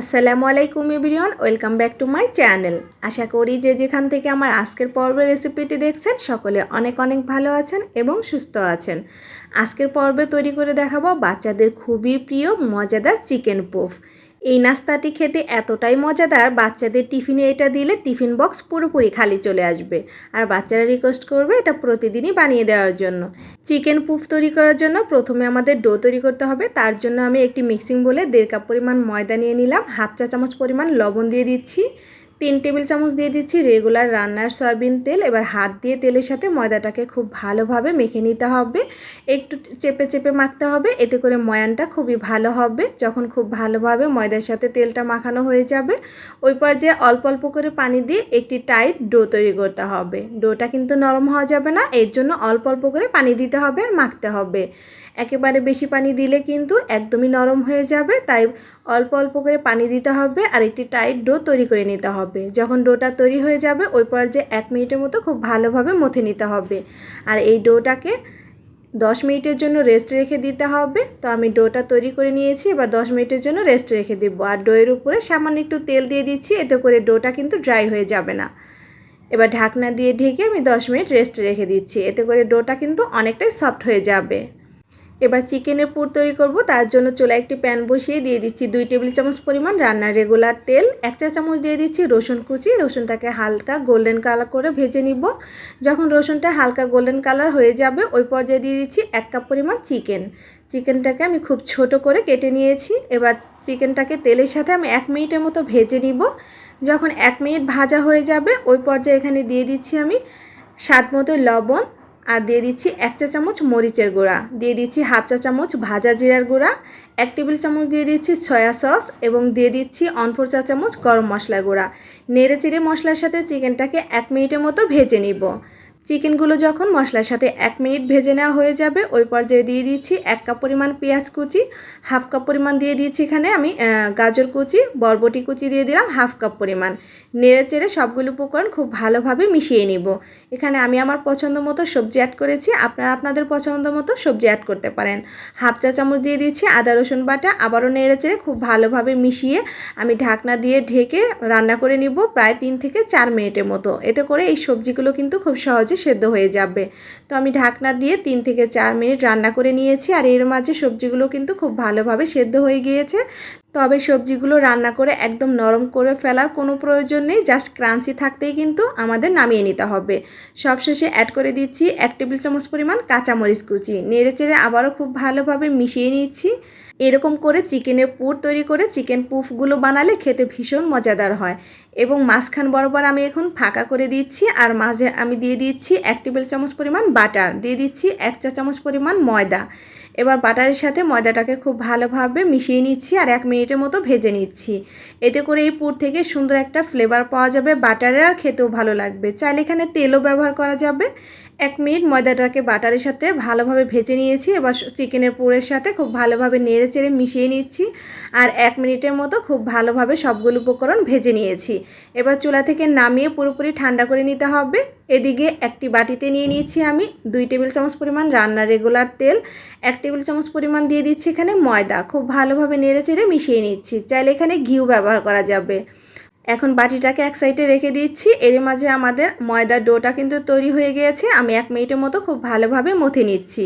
আসসালামু আলাইকুম everyone, welcome back to my channel. আশা করি যে যেখান থেকে আমার আজকের পর্বের রেসিপিটি দেখছেন, সকলে অনেক অনেক ভালো আছেন এবং সুস্থ আছেন। আজকের পর্বে তৈরি করে দেখাবো বাচ্চাদের খুবই প্রিয়, মজাদার চিকেন পোফ। এই নাস্তাটি খেতে এতটাই মজাদার, বাচ্চাদের টিফিনে এটা দিলে টিফিন বক্স পুরোপুরি খালি চলে আসবে। আর বাচ্চারা রিকোয়েস্ট করবে এটা প্রতিদিনই বানিয়ে দেওয়ার জন্য। চিকেন পুফ তৈরি করার জন্য প্রথমে আমাদের ডো তৈরি করতে হবে। তার জন্য আমি একটি মিক্সিং বলে দেড় কাপ পরিমাণ ময়দা নিয়ে নিলাম। হাফ চা চামচ পরিমাণ লবণ দিয়ে দিচ্ছি। তিন টেবিল চামচ দিয়ে দিচ্ছি রেগুলার রান্নার সয়াবিন তেল। এবার হাত দিয়ে তেলের সাথে ময়দাটাকে খুব ভালোভাবে মেখে নিতে হবে। একটু চেপে চেপে মাখতে হবে, এতে করে ময়ানটা খুবই ভালো হবে। যখন খুব ভালোভাবে ময়দার সাথে তেলটা মাখানো হয়ে যাবে, ওই পর্যায়ে অল্প অল্প করে পানি দিয়ে একটি টাইট ডো তৈরি করতে হবে। ডোটা কিন্তু নরম হওয়া যাবে না, এর জন্য অল্প অল্প করে পানি দিতে হবে আর মাখতে হবে। একেবারে বেশি পানি দিলে কিন্তু একদমই নরম হয়ে যাবে, তাই অল্প অল্প করে পানি দিতে হবে আর একটি টাইট ডো তৈরি করে নিতে হবে। যখন ডোটা তৈরি হয়ে যাবে, ওই পর্যায়ে এক মিনিটের মতো খুব ভালোভাবে মথে নিতে হবে। আর এই ডোটাকে দশ মিনিটের জন্য রেস্ট রেখে দিতে হবে। তো আমি ডোটা তৈরি করে নিয়েছি, এবার দশ মিনিটের জন্য রেস্ট রেখে দিব। আর ডোয়ের উপরে সামান্য একটু তেল দিয়ে দিচ্ছি, এতে করে ডোটা কিন্তু ড্রাই হয়ে যাবে না। এবার ঢাকনা দিয়ে ঢেকে আমি দশ মিনিট রেস্ট রেখে দিচ্ছি, এতে করে ডোটা কিন্তু অনেকটাই সফট হয়ে যাবে। এবার চিকেনের পুর তৈরি করব, তার জন্য চুলা একটি প্যান বসিয়ে দিয়ে দিচ্ছি দুই টেবিল চামচ পরিমাণ রান্নার রেগুলার তেল, এক চা চামচ দিয়ে দিচ্ছি রসুন কুচি, রসুনটাকে হালকা গোল্ডেন কালার করে ভেজে নিব। যখন রসুনটা হালকা গোল্ডেন কালার হয়ে যাবে, ওই পর্যায়ে দিয়ে দিচ্ছি এক কাপ পরিমাণ চিকেন। চিকেনটাকে আমি খুব ছোট করে কেটে নিয়েছি। এবার চিকেনটাকে তেলের সাথে আমি এক মিনিটের মতো ভেজে নিব। যখন এক মিনিট ভাজা হয়ে যাবে, ওই পর্যায়ে এখানে দিয়ে দিচ্ছি আমি স্বাদ মতো লবণ আর দিয়ে দিচ্ছি এক চা চামচ মরিচের গুঁড়া। দিয়ে দিচ্ছি হাফ চা চামচ ভাজা জিরার গুঁড়া, এক টেবিল চামচ দিয়ে দিচ্ছি সয়া সস এবং দিয়ে দিচ্ছি অনফোর চা চামচ গরম মশলা গুঁড়া। নেড়ে চিড়ে মশলার সাথে চিকেনটাকে এক মিনিটের মতো ভেজে নিব। চিকেনগুলো যখন মশলার সাথে এক মিনিট ভেজে নেওয়া হয়ে যাবে, ওই পর্যায়ে দিয়ে দিচ্ছি এক কাপ পরিমাণ পেঁয়াজ কুচি, হাফ কাপ পরিমাণ দিয়ে দিয়েছি এখানে আমি গাজর কুচি, বরবটি কুচি দিয়ে দিলাম হাফ কাপ পরিমাণ। নেড়ে চেড়ে সবগুলো উপকরণ খুব ভালোভাবে মিশিয়ে নিব। এখানে আমি আমার পছন্দ মতো সবজি অ্যাড করেছি, আপনারা আপনাদের পছন্দ মতো সবজি অ্যাড করতে পারেন। হাফ চা চামচ দিয়ে দিচ্ছি আদা, রসুন বাটা, আবারও নেড়ে চেড়ে খুব ভালোভাবে মিশিয়ে আমি ঢাকনা দিয়ে ঢেকে রান্না করে নিব প্রায় তিন থেকে চার মিনিটের মতো। এতে করে এই সবজিগুলো কিন্তু খুব সহজে সেদ্ধ হয়ে যাবে। তো আমি ঢাকনা দিয়ে তিন থেকে চার মিনিট রান্না করে নিয়েছি আর এর মাঝে সবজিগুলো কিন্তু খুব ভালোভাবে সেদ্ধ হয়ে গিয়েছে। তবে সবজিগুলো রান্না করে একদম নরম করে ফেলার কোনো প্রয়োজন নেই জাস্ট ক্রাঞ্চি থাকতেই কিন্তু আমাদের নামিয়ে নিতে হবে। সবশেষে অ্যাড করে দিচ্ছি এক টেবিল চামচ পরিমাণ কাঁচামরিচ কুচি। নেড়ে চেড়ে আবারও খুব ভালোভাবে মিশিয়ে নিচ্ছি। এরকম করে চিকেনের পুর তৈরি করে চিকেন পুফগুলো বানালে খেতে ভীষণ মজাদার হয়। এবং মাঝখান বরাবর আমি এখন ফাঁকা করে দিচ্ছি আর মাঝে আমি দিয়ে দিচ্ছি এক টেবিল চামচ পরিমাণ বাটার দিয়ে দিচ্ছি এক চা চামচ পরিমাণ ময়দা। এবার বাটারের সাথে ময়দাটাকে খুব ভালোভাবে মিশিয়ে নিচ্ছি আর এক মিনিটের মতো ভেজে নিচ্ছি। এতে করে এই পুর থেকে সুন্দর একটা ফ্লেভার পাওয়া যাবে। বাটারের আর খেতেও ভালো লাগবে। চাইলে এখানে তেলও ব্যবহার করা যাবে। এক মিনিট ময়দাটাকে বাটারের সাথে ভালোভাবে ভেজে নিয়েছি, এবার চিকেনের পুরের সাথে খুব ভালোভাবে নেড়ে চেড়ে মিশিয়ে নিচ্ছি আর এক মিনিটের মতো খুব ভালোভাবে সবগুলো উপকরণ ভেজে নিয়েছি। এবার চুলা থেকে নামিয়ে পুরোপুরি ঠান্ডা করে নিতে হবে। এদিকে একটি বাটিতে নিয়ে নিয়েছি আমি দুই টেবিল চামচ পরিমাণ রান্নার রেগুলার তেল, এক টেবিল চামচ পরিমাণ দিয়ে দিচ্ছি এখানে ময়দা। খুব ভালোভাবে নেড়ে চেড়ে মিশিয়ে নিচ্ছি। চাইলে এখানে ঘিউ ব্যবহার করা যাবে। এখন বাটিটাকে এক সাইডে রেখে দিচ্ছি। এর মাঝে আমাদের ময়দার ডোটা কিন্তু তৈরি হয়ে গিয়েছে। আমি এক মিনিটের মতো খুব ভালোভাবে মথে নিচ্ছি।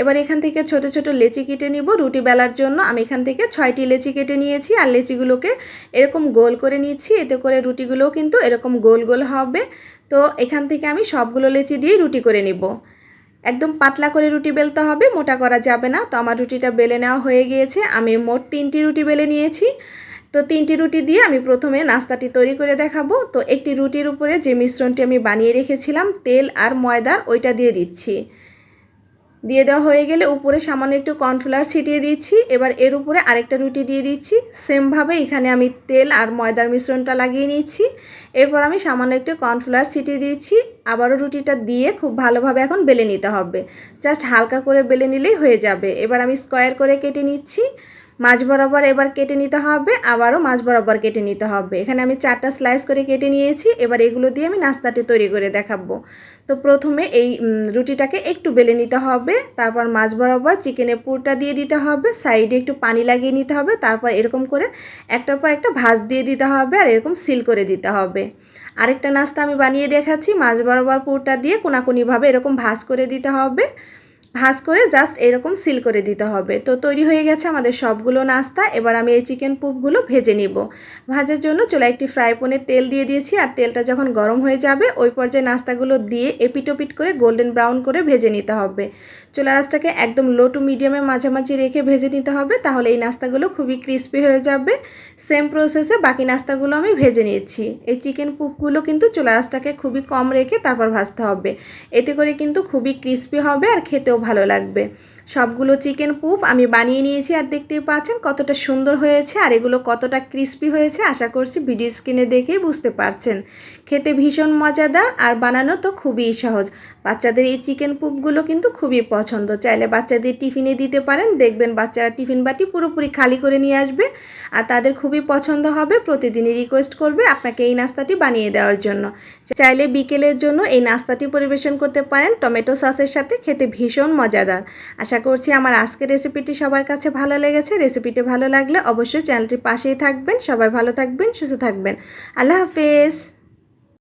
এবার এখান থেকে ছোট ছোট লেচি কেটে নিব রুটি বেলার জন্য। আমি এখান থেকে ছয়টি লেচি কেটে নিয়েছি আর লেচিগুলোকে এরকম গোল করে নিচ্ছি। এতে করে রুটিগুলোও কিন্তু এরকম গোল গোল হবে। তো এখান থেকে আমি সবগুলো লেচি দিয়ে রুটি করে নিব। একদম পাতলা করে রুটি বেলতে হবে, মোটা করা যাবে না। তো আমার রুটিটা বেলে নেওয়া হয়ে গিয়েছে। আমি মোট তিনটি রুটি বেলে নিয়েছি। তো তিনটি রুটি দিয়ে আমি প্রথমে নাস্তাটি তৈরি করে দেখাবো। তো একটি রুটির উপরে যে মিশ্রণটি আমি বানিয়ে রেখেছিলাম, তেল আর ময়দার, ওইটা দিয়ে দিচ্ছি। দিয়ে দেওয়া হয়ে গেলে উপরে সামান্য একটু কর্নফ্লাওয়ার ছিটিয়ে দিচ্ছি। এবার এর উপরে আরেকটা রুটি দিয়ে দিচ্ছি। সেমভাবে এখানে আমি তেল আর ময়দার মিশ্রণটা লাগিয়ে নিচ্ছি। এরপর আমি সামান্য একটু কর্নফ্লাওয়ার ছিটিয়ে দিচ্ছি। আবারও রুটিটা দিয়ে খুব ভালোভাবে এখন বেলে নিতে হবে। জাস্ট হালকা করে বেলে নিলেই হয়ে যাবে। এবার আমি স্কোয়ার করে কেটে নিচ্ছি। মাছ বরাবর এবার কেটে নিতে হবে, আবারও মাছ বরাবর কেটে নিতে হবে। এখানে আমি চারটা স্লাইস করে কেটে নিয়েছি, এবার এগুলো দিয়ে আমি নাস্তাটি তৈরি করে দেখাবো। তো প্রথমে এই রুটিটাকে একটু বেলে নিতে হবে, তারপর মাছ বরাবর চিকেনের পুরটা দিয়ে দিতে হবে, সাইডে একটু পানি লাগিয়ে নিতে হবে, তারপর এরকম করে একটার পর একটা ভাজ দিয়ে দিতে হবে আর এরকম সিল করে দিতে হবে। আরেকটা নাস্তা আমি বানিয়ে দেখাচ্ছি মাছ বরাবর পুরটা দিয়ে কোনাকুনিভাবে এরকম ভাজ করে দিতে হবে। ভাজ করে জাস্ট এরকম সিল করে দিতে হবে। তো তৈরি হয়ে গেছে আমাদের সবগুলো নাস্তা। এবার আমি এই চিকেন পুপগুলো ভেজে নিব। ভাজার জন্য চুলা একটি ফ্রাই প্যানে তেল দিয়ে দিয়েছি আর তেলটা যখন গরম হয়ে যাবে, ওই পর্যায়ে নাস্তাগুলো দিয়ে এপিটোপিট করে গোল্ডেন ব্রাউন করে ভেজে নিতে হবে। চুলা রাসটাকে একদম লো টু মিডিয়ামের মাঝামাঝি রেখে ভেজে নিতে হবে, তাহলে এই নাস্তাগুলো খুবই ক্রিস্পি হয়ে যাবে। সেম প্রসেসে বাকি নাস্তাগুলো আমি ভেজে নিয়েছি। এই চিকেন পুপগুলো কিন্তু চুলা রাসটাকে খুবই কম রেখে তারপর ভাজতে হবে। এতে করে কিন্তু খুবই ক্রিস্পি হবে আর খেতেও ভালো লাগবে। সবগুলো চিকেন পুপ আমি বানিয়ে নিয়েছি আর দেখতেই পাচ্ছেন কতটা সুন্দর হয়েছে আর এগুলো কতটা ক্রিস্পি হয়েছে আশা করছি ভিডিও স্ক্রিনে দেখেই বুঝতে পারছেন। খেতে ভীষণ মজাদার আর বানানো তো খুবই সহজ। বাচ্চাদের এই চিকেন পুপগুলো কিন্তু খুবই পছন্দ। চাইলে বাচ্চাদের টিফিনে দিতে পারেন। দেখবেন বাচ্চারা টিফিন বাটি পুরোপুরি খালি করে নিয়ে আসবে আর তাদের খুবই পছন্দ হবে। প্রতিদিনই রিকোয়েস্ট করবে আপনাকে এই নাস্তাটি বানিয়ে দেওয়ার জন্য। চাইলে বিকেলের জন্য এই নাস্তাটি পরিবেশন করতে পারেন। টমেটো সসের সাথে খেতে ভীষণ মজাদার। আশা করছি আমার আজকের রেসিপিটি সবার কাছে ভালো লেগেছে। রেসিপিটি ভালো লাগলে অবশ্যই চ্যানেলটির পাশেই থাকবেন। সবাই ভালো থাকবেন, সুস্থ থাকবেন। আল্লাহ হাফেজ!